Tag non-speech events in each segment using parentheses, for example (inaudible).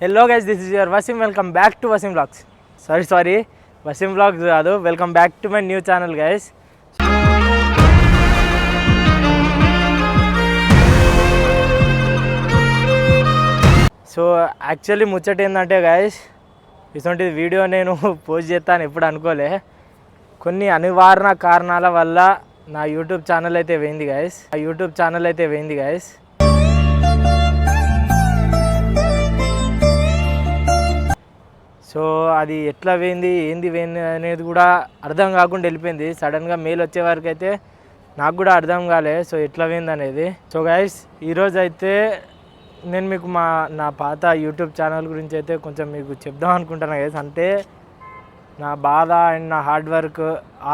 Hello guys this is your Waseem welcome back to Waseem vlogs sorry sorry Waseem vlogs కాదు. Welcome back to my new channel guys so actually ముచ్చట ఏంటంటే guys ఇటువంటి video నేను (laughs) post చేస్తాను. ఎప్పుడు అనుకోలే. కొన్ని అనివారణ కారణాల వల్ల నా యూట్యూబ్ ఛానల్ అయితే పోయింది గైస్ ఆ యూట్యూబ్ ఛానల్ అయితే పోయింది గైస్ సో అది ఎట్లా పోయింది ఏంది పోయింది అనేది కూడా అర్థం కాకుండా వెళ్ళిపోయింది. సడన్గా మెయిల్ వచ్చే వరకు అయితే నాకు కూడా అర్థం కాలే సో ఎట్లా పోయింది అనేది. సో గైస్ ఈరోజు అయితే నేను మీకు మా నా పాత యూట్యూబ్ ఛానల్ గురించి అయితే కొంచెం మీకు చెప్దాం అనుకుంటున్నాను గైస్ అంటే నా బాధ అండ్ నా hard work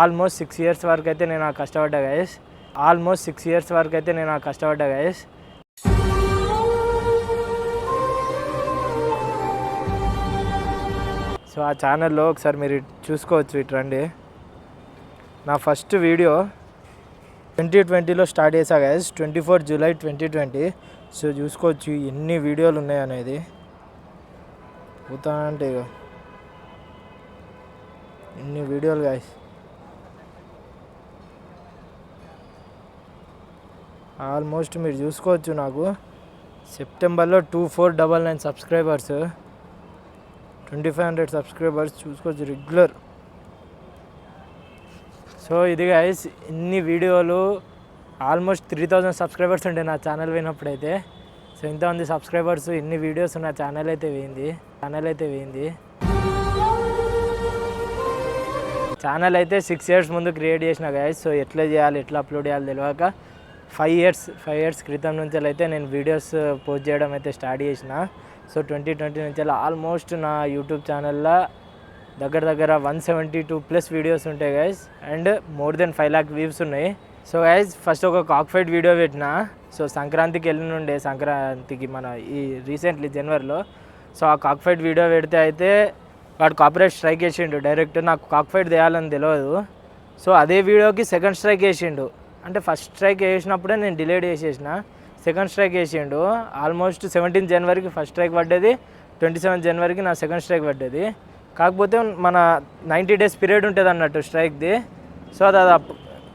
almost six years వరకు అయితే నేను ఆ కష్టపడ్డా గైస్ ఆల్మోస్ట్ సిక్స్ ఇయర్స్ వరకు అయితే నేను ఆ కష్టపడ్డా గైస్ ఆ ఛానల్లో ఒకసారి మీరు చూసుకోవచ్చు ఇటు రండి. నా ఫస్ట్ వీడియో ట్వంటీ ట్వంటీలో స్టార్ట్ చేశా guys twenty four July twenty twenty so చూసుకోవచ్చు ఎన్ని వీడియోలు ఉన్నాయి అనేది. పోతా అంటే ఇగో. ఎన్ని వీడియోలు గాయస్ ఆల్మోస్ట్ మీరు చూసుకోవచ్చు నాకు. సెప్టెంబర్లో two four double nine subscribers twenty five hundred subscribers చూసుకోవచ్చు రెగ్యులర్ సో ఇది గైస్ ఇన్ని వీడియోలు ఆల్మోస్ట్ త్రీ థౌజండ్ సబ్స్క్రైబర్స్ ఉండే నా ఛానల్ పోయినప్పుడైతే. సో ఇంతమంది సబ్స్క్రైబర్స్ ఇన్ని వీడియోస్ నా ఛానల్ అయితే పోయింది. ఛానల్ అయితే పోయింది. ఛానల్ అయితే సిక్స్ ఇయర్స్ ముందు క్రియేట్ చేసిన గైస్ సో ఎట్లా చేయాలి ఎట్లా అప్లోడ్ చేయాలి తెలియక ఫైవ్ ఇయర్స్ ఫైవ్ ఇయర్స్ క్రితం నుంచి అయితే నేను వీడియోస్ పోస్ట్ చేయడం అయితే స్టార్ట్ చేసిన. సో ట్వంటీ ట్వంటీ నుంచి ఆల్మోస్ట్ నా యూట్యూబ్ ఛానల్లో దగ్గర దగ్గర one seventy two plus videos ఉంటాయి guys and more than five lakh views ఉన్నాయి. సో గైస్ ఫస్ట్ ఒక కాక్ ఫైట్ వీడియో పెట్టిన. సో సంక్రాంతికి వెళ్ళినుండే సంక్రాంతికి మన ఈ రీసెంట్లీ జనవరిలో. సో ఆ కాక్ ఫైట్ వీడియో పెడితే అయితే వాడు కాపరేట్ స్ట్రైక్ వేసిండు డైరెక్ట్ నాకు కాక్ ఫైట్ చేయాలని తెలియదు సో అదే వీడియోకి సెకండ్ స్ట్రైక్ వేసిండు అంటే ఫస్ట్ స్ట్రైక్ వేసినప్పుడే నేను డిలేడ్ చేసేసిన సెకండ్ స్ట్రైక్ వేసిండు. ఆల్మోస్ట్ సెవెంటీన్ జనవరికి ఫస్ట్ స్ట్రైక్ పడ్డది. ట్వంటీ సెవెన్ జనవరికి నా సెకండ్ స్ట్రైక్ పడ్డది. కాకపోతే మన నైంటీ డేస్ పీరియడ్ ఉంటుంది అన్నట్టు స్ట్రైక్ది సో అది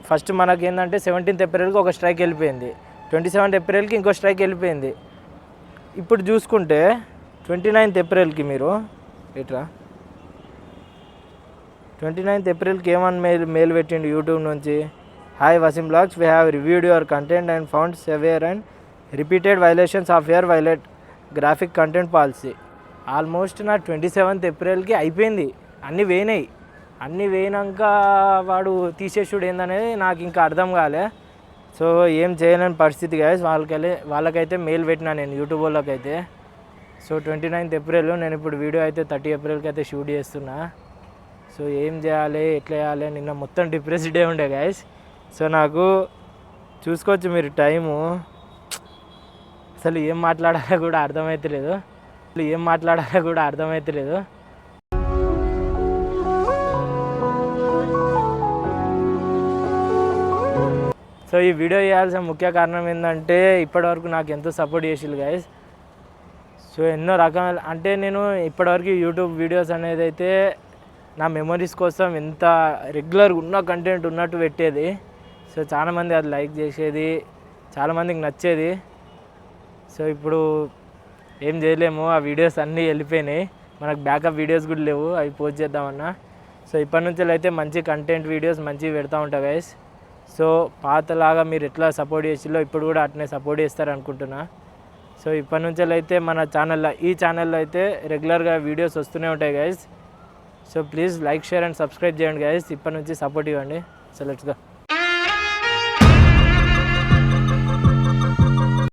ఫస్ట్ మనకి ఏంటంటే సెవెంటీన్త్ ఏప్రిల్కి ఒక స్ట్రైక్ వెళ్ళిపోయింది. ట్వంటీ సెవెంత్ ఏప్రిల్కి ఇంకో స్ట్రైక్ వెళ్ళిపోయింది. ఇప్పుడు చూసుకుంటే ట్వంటీ నైన్త్ ఏప్రిల్కి మీరు ఇట్లా ట్వంటీ నైన్త్ ఏప్రిల్కి ఏమని మెయిల్ మెయిల్ పెట్టిండు యూట్యూబ్ నుంచి? Hi Waseem blogs we have reviewed your content and found severe and repeated violations of your violent graphic content policy almost నా ట్వంటీ సెవెంత్ ఏప్రిల్కి అయిపోయింది. అన్నీ వేయినాయి. అన్నీ వేయినాక వాడు తీసేసుడు ఏందనేది నాకు ఇంకా అర్థం కాలే. సో ఏం చేయలేని పరిస్థితి గాయస్ వాళ్ళకెళ్ళి వాళ్ళకైతే మెయిల్ పెట్టినా నేను యూట్యూబ్ వాళ్ళకైతే. సో ట్వంటీ నైన్త్ ఏప్రిల్ నేను ఇప్పుడు వీడియో అయితే థర్టీ ఏప్రిల్కి అయితే షూట్ చేస్తున్నా. సో ఏం చేయాలి ఎట్లా చేయాలి నిన్న మొత్తం డిప్రెస్డ్ డే ఉండే గాయస్ సో నాకు చూసుకోవచ్చు మీరు టైము. అసలు ఏం మాట్లాడాలో కూడా అర్థమవుతలేదు అసలు ఏం మాట్లాడాలో కూడా అర్థమవుతలేదు సో ఈ వీడియో చేయాల్సిన ముఖ్య కారణం ఏంటంటే ఇప్పటివరకు నాకు ఎంతో సపోర్ట్ చేసిల్లు గాయస్ సో ఎన్నో రకాల అంటే నేను ఇప్పటివరకు యూట్యూబ్ వీడియోస్ అనేది అయితే నా మెమరీస్ కోసం ఎంత రెగ్యులర్గా ఉన్న కంటెంట్ ఉన్నట్టు పెట్టేది. సో చాలామంది అది లైక్ చేసేది చాలామందికి నచ్చేది. సో ఇప్పుడు ఏం చేయలేము ఆ వీడియోస్ అన్నీ వెళ్ళిపోయినాయి. మనకు బ్యాకప్ వీడియోస్ కూడా లేవు అవి పోస్ట్ చేద్దామన్నా. సో ఇప్పటి నుంచి అయితే మంచి కంటెంట్ వీడియోస్ మంచివి పెడతా ఉంటా గైస్ సో పాతలాగా మీరు ఎట్లా సపోర్ట్ చేసిలో ఇప్పుడు కూడా అట్నే సపోర్ట్ చేస్తారు అనుకుంటున్నా. సో ఇప్పటి నుంచి అయితే మన ఛానల్లో ఈ ఛానల్లో అయితే రెగ్యులర్గా వీడియోస్ వస్తూనే ఉంటాయి guys so please like share and subscribe చేయండి గైస్ ఇప్పటి నుంచి సపోర్ట్ ఇవ్వండి. సో లెట్స్గా